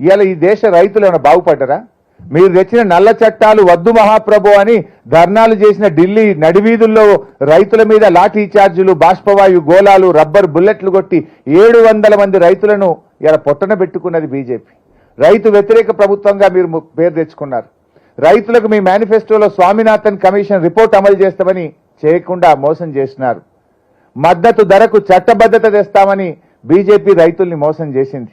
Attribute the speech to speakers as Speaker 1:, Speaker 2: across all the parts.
Speaker 1: ఇవాళ ఈ దేశ రైతులు ఏమైనా బాగుపడ్డరా? మీరు తెచ్చిన నల్ల చట్టాలు వద్దు మహాప్రభు అని ధర్నాలు చేసిన ఢిల్లీ నడివీధుల్లో రైతుల మీద లాఠీ చార్జీలు బాష్పవాయు గోళాలు రబ్బర్ బుల్లెట్లు కొట్టి ఏడు వందల మంది రైతులను ఇలా పొట్టన పెట్టుకున్నది బీజేపీ. రైతు వ్యతిరేక ప్రభుత్వంగా మీరు పేరు తెచ్చుకున్నారు. రైతులకు మీ మేనిఫెస్టోలో స్వామినాథన్ కమిషన్ రిపోర్ట్ అమలు చేస్తామని చేయకుండా మోసం చేసినారు. మద్దతు ధరకు చట్టబద్ధత తెస్తామని బీజేపీ రైతుల్ని మోసం చేసింది.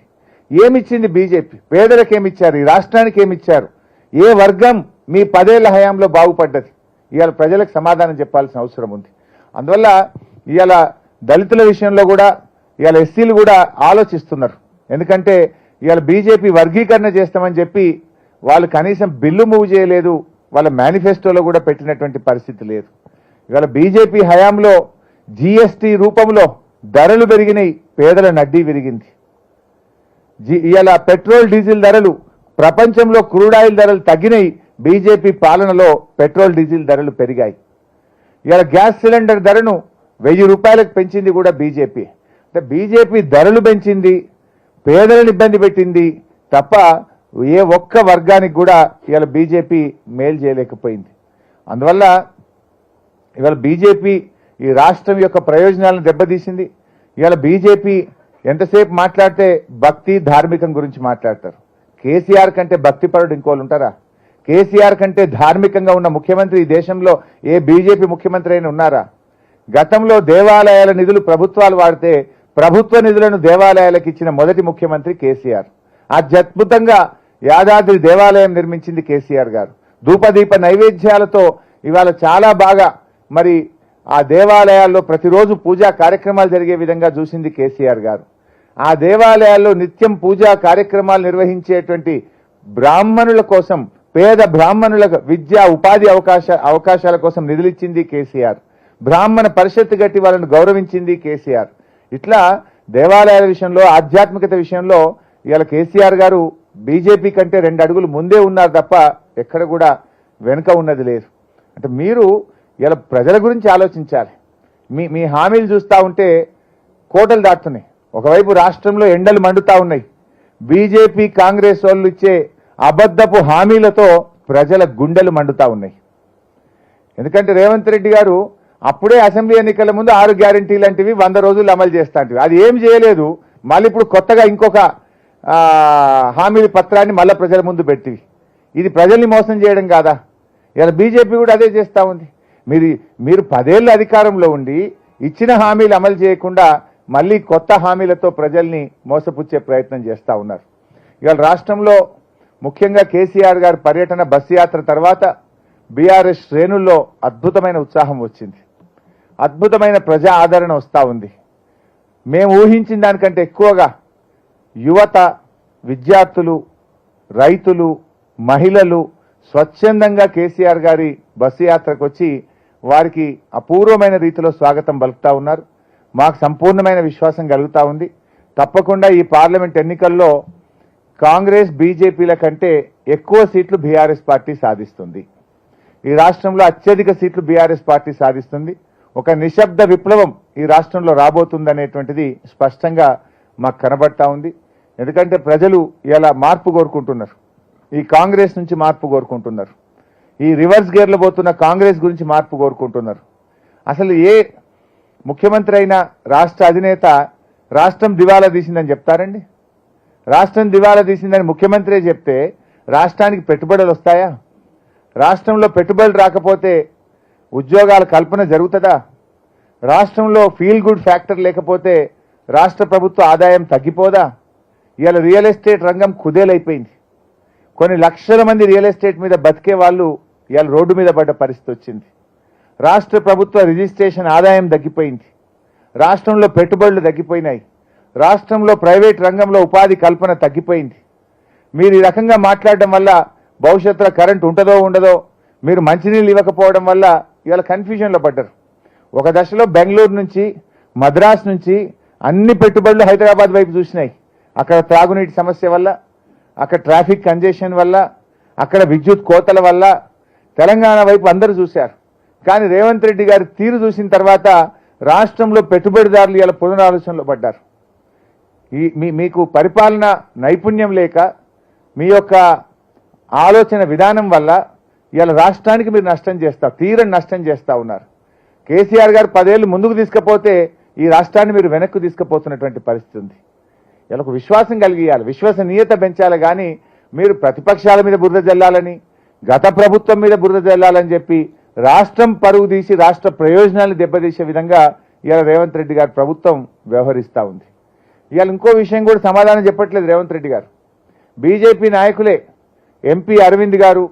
Speaker 1: ఏమిచ్చింది బీజేపీ? పేదలకు ఏమిచ్చారు ఈ రాష్ట్రానికి ఏమిచ్చారు ఏ వర్గం మీ పదేళ్ళ హయాంలో బాగుపడ్డది? ఇవాళ ప్రజలకు సమాధానం చెప్పాల్సిన అవసరం ఉంది. అందువల్ల ఇవాళ దళితుల విషయంలో కూడా ఇవాళ ఎస్సీలు కూడా ఆలోచిస్తున్నారు. ఎందుకంటే ఇవాళ బీజేపీ వర్గీకరణ చేస్తామని చెప్పి వాళ్ళు కనీసం బిల్లు మూవ్ చేయలేదు వాళ్ళ మేనిఫెస్టోలో కూడా పెట్టినటువంటి పరిస్థితి లేదు. ఇవాళ బీజేపీ హయాంలో జీఎస్టీ రూపంలో ధరలు పెరిగినాయి పేదల నడ్డీ విరిగింది. జి- ఇవాళ పెట్రోల్ డీజిల్ ధరలు ప్రపంచంలో క్రూడ్ ఆయిల్ ధరలు తగ్గినాయి. బీజేపీ పాలనలో పెట్రోల్ డీజిల్ ధరలు పెరిగాయి. ఇవాళ గ్యాస్ సిలిండర్ ధరను వెయ్యి రూపాయలకు పెంచింది కూడా బీజేపీ. అంటే బీజేపీ ధరలు పెంచింది పేదలను ఇబ్బంది పెట్టింది తప్ప ఏ ఒక్క వర్గానికి కూడా ఇవాళ బీజేపీ మేలు చేయలేకపోయింది. అందువల్ల ఇవాళ బీజేపీ ఈ రాష్ట్రం యొక్క ప్రయోజనాలను దెబ్బతీసింది. ఇవాళ బీజేపీ ఎంతసేపు మాట్లాడితే భక్తి ధార్మికం గురించి మాట్లాడతారు? కేసీఆర్ కంటే భక్తిపరుడు ఇంకోళ్ళు ఉంటారా? కేసీఆర్ కంటే ధార్మికంగా ఉన్న ముఖ్యమంత్రి ఈ దేశంలో ఏ బీజేపీ ముఖ్యమంత్రి అయినా ఉన్నారా? గతంలో దేవాలయాల నిధులు ప్రభుత్వాలు వాడితే ప్రభుత్వ నిధులను దేవాలయాలకు ఇచ్చిన మొదటి ముఖ్యమంత్రి కేసీఆర్. అత్యద్భుతంగా యాదాద్రి దేవాలయం నిర్మించింది కేసీఆర్ గారు. ధూపదీప నైవేద్యాలతో ఇవాళ చాలా బాగా మరి ఆ దేవాలయాల్లో ప్రతిరోజు పూజా కార్యక్రమాలు జరిగే విధంగా చూసింది కేసీఆర్ గారు. ఆ దేవాలయాల్లో నిత్యం పూజా కార్యక్రమాలు నిర్వహించేటువంటి బ్రాహ్మణుల కోసం పేద బ్రాహ్మణులకు విద్యా ఉపాధి అవకాశ అవకాశాల కోసం నిధులిచ్చింది కేసీఆర్. బ్రాహ్మణ పరిషత్ గట్టి వాళ్ళను గౌరవించింది కేసీఆర్. ఇట్లా దేవాలయాల విషయంలో ఆధ్యాత్మికత విషయంలో ఇవాళ కేసీఆర్ గారు బీజేపీ కంటే రెండు అడుగులు ముందే ఉన్నారు తప్ప ఎక్కడ కూడా వెనుక ఉన్నది లేదు. అంటే మీరు ఇలా ప్రజల గురించి ఆలోచించాలి. మీ మీ హామీలు చూస్తూ ఉంటే కోటలు దాటుతున్నాయి. ఒకవైపు రాష్ట్రంలో ఎండలు మండుతా ఉన్నాయి. బీజేపీ కాంగ్రెస్ వాళ్ళు ఇచ్చే అబద్ధపు హామీలతో ప్రజల గుండెలు మండుతా ఉన్నాయి. ఎందుకంటే రేవంత్ రెడ్డి గారు అప్పుడే అసెంబ్లీ ఎన్నికల ముందు ఆరు గ్యారంటీ లాంటివి వంద రోజులు అమలు చేస్తా అది ఏం చేయలేదు. మళ్ళీ ఇప్పుడు కొత్తగా ఇంకొక హామీల పత్రాన్ని మళ్ళీ ప్రజల ముందు పెట్టి ఇది ప్రజల్ని మోసం చేయడం కాదా? ఇలా బీజేపీ కూడా అదే చేస్తూ ఉంది. మీరు మీరు పదేళ్ళు అధికారంలో ఉండి ఇచ్చిన హామీలు అమలు చేయకుండా మళ్ళీ కొత్త హామీలతో ప్రజల్ని మోసపుచ్చే ప్రయత్నం చేస్తూ ఉన్నారు. ఇవాళ రాష్ట్రంలో ముఖ్యంగా కేసీఆర్ గారి పర్యటన బస్సు యాత్ర తర్వాత బీఆర్ఎస్ శ్రేణుల్లో అద్భుతమైన ఉత్సాహం వచ్చింది. అద్భుతమైన ప్రజా ఆదరణ వస్తూ ఉంది. మేము ఊహించిన దానికంటే ఎక్కువగా యువత విద్యార్థులు రైతులు మహిళలు స్వచ్ఛందంగా కేసీఆర్ గారి బస్సు యాత్రకు వచ్చి వారికి అపూర్వమైన రీతిలో స్వాగతం పలుకుతా ఉన్నారు. మాకు సంపూర్ణమైన విశ్వాసం కలుగుతా ఉంది. తప్పకుండా ఈ పార్లమెంట్ ఎన్నికల్లో కాంగ్రెస్ బీజేపీల కంటే ఎక్కువ సీట్లు బీఆర్ఎస్ పార్టీ సాధిస్తుంది. ఈ రాష్ట్రంలో అత్యధిక సీట్లు బీఆర్ఎస్ పార్టీ సాధిస్తుంది. ఒక నిశ్శబ్ద విప్లవం ఈ రాష్ట్రంలో రాబోతుందనేటువంటిది స్పష్టంగా మాకు కనబడతా ఉంది. ఎందుకంటే ప్రజలు ఇలా మార్పు కోరుకుంటున్నారు. ఈ కాంగ్రెస్ నుంచి మార్పు కోరుకుంటున్నారు. ఈ రివర్స్ గేర్లు పోతున్న కాంగ్రెస్ గురించి మార్పు కోరుకుంటున్నారు. అసలు ఏ ముఖ్యమంత్రి అయిన రాష్ట్ర అధినేత రాష్ట్రం దివాలా తీసిందని చెప్తారండి? రాష్ట్రం దివాలా తీసిందని ముఖ్యమంత్రి చెప్తే రాష్ట్రానికి పెట్టుబడులు వస్తాయా? రాష్ట్రంలో పెట్టుబడులు రాకపోతే ఉద్యోగాల కల్పన జరుగుతుందా? రాష్ట్రంలో ఫీల్ గుడ్ ఫ్యాక్టర్ లేకపోతే రాష్ట్ర ప్రభుత్వ ఆదాయం తగ్గిపోదా? ఇవాళ రియల్ ఎస్టేట్ రంగం కుదేలైపోయింది. కొన్ని లక్షల మంది రియల్ ఎస్టేట్ మీద బతికే వాళ్ళు ఇవాళ రోడ్డు మీద పడ్డ పరిస్థితి వచ్చింది. రాష్ట్ర ప్రభుత్వ రిజిస్ట్రేషన్ ఆదాయం తగ్గిపోయింది. రాష్ట్రంలో పెట్టుబడులు తగ్గిపోయినాయి. రాష్ట్రంలో ప్రైవేట్ రంగంలో ఉపాధి కల్పన తగ్గిపోయింది. మీరు ఈ రకంగా మాట్లాడడం వల్ల భవిష్యత్తులో కరెంట్ ఉంటుందో ఉండదో మీరు మంచినీళ్ళు ఇవ్వకపోవడం వల్ల ఇవాళ కన్ఫ్యూజన్లో పడ్డారు. ఒక దశలో బెంగళూరు నుంచి మద్రాస్ నుంచి అన్ని పెట్టుబడులు హైదరాబాద్ వైపు చూసినాయి. అక్కడ త్రాగునీటి సమస్య వల్ల అక్కడ ట్రాఫిక్ కంజెషన్ వల్ల అక్కడ విద్యుత్ కోతల వల్ల తెలంగాణ వైపు అందరూ చూశారు. కానీ రేవంత్ రెడ్డి గారి తీరు చూసిన తర్వాత రాష్ట్రంలో పెట్టుబడిదారులు ఇలా పునరాలోచనలో పడ్డారు. ఈ మీ మీకు పరిపాలన నైపుణ్యం లేక మీ యొక్క ఆలోచన విధానం వల్ల ఇలా రాష్ట్రానికి మీరు నష్టం చేస్తా తీరని నష్టం చేస్తూ ఉన్నారు. కేసీఆర్ గారు పదేళ్ళు ముందుకు తీసుకపోతే ఈ రాష్ట్రాన్ని మీరు వెనక్కు తీసుకుపోతున్నటువంటి పరిస్థితి ఉంది. ఇలా విశ్వాసం కలిగియాలి విశ్వసనీయత పెంచాలి కానీ మీరు ప్రతిపక్షాల మీద బురద జల్లాలని గత ప్రభుత్వం మీద బురద జల్లాలని చెప్పి రాష్ట్రం పరుగు తీసి రాష్ట్ర ప్రయోజనాలు దెబ్బతీసే విధంగా ఇవాళ రేవంత్ రెడ్డి గారు ప్రభుత్వం వ్యవహరిస్తూ ఉంది. ఇవాళ ఇంకో విషయం కూడా సమాధానం చెప్పట్లేదు రేవంత్ రెడ్డి గారు. బీజేపీ నాయకులే ఎంపీ అరవింద్ గారు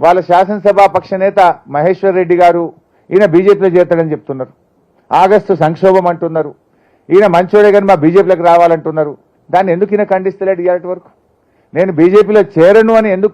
Speaker 1: వాళ్ళ శాసనసభ పక్ష నేత మహేశ్వర్ రెడ్డి గారు ఈయన బీజేపీలో చేరతాడని చెప్తున్నారు. ఆగస్టు సంక్షోభం అంటున్నారు. ఈయన మంచోడే కానీ మా బీజేపీలోకి రావాలంటున్నారు. దాన్ని ఎందుకు ఈయన ఖండిస్తలేడు ఇవాళ వరకు నేను బీజేపీలో చేరను అని ఎందుకు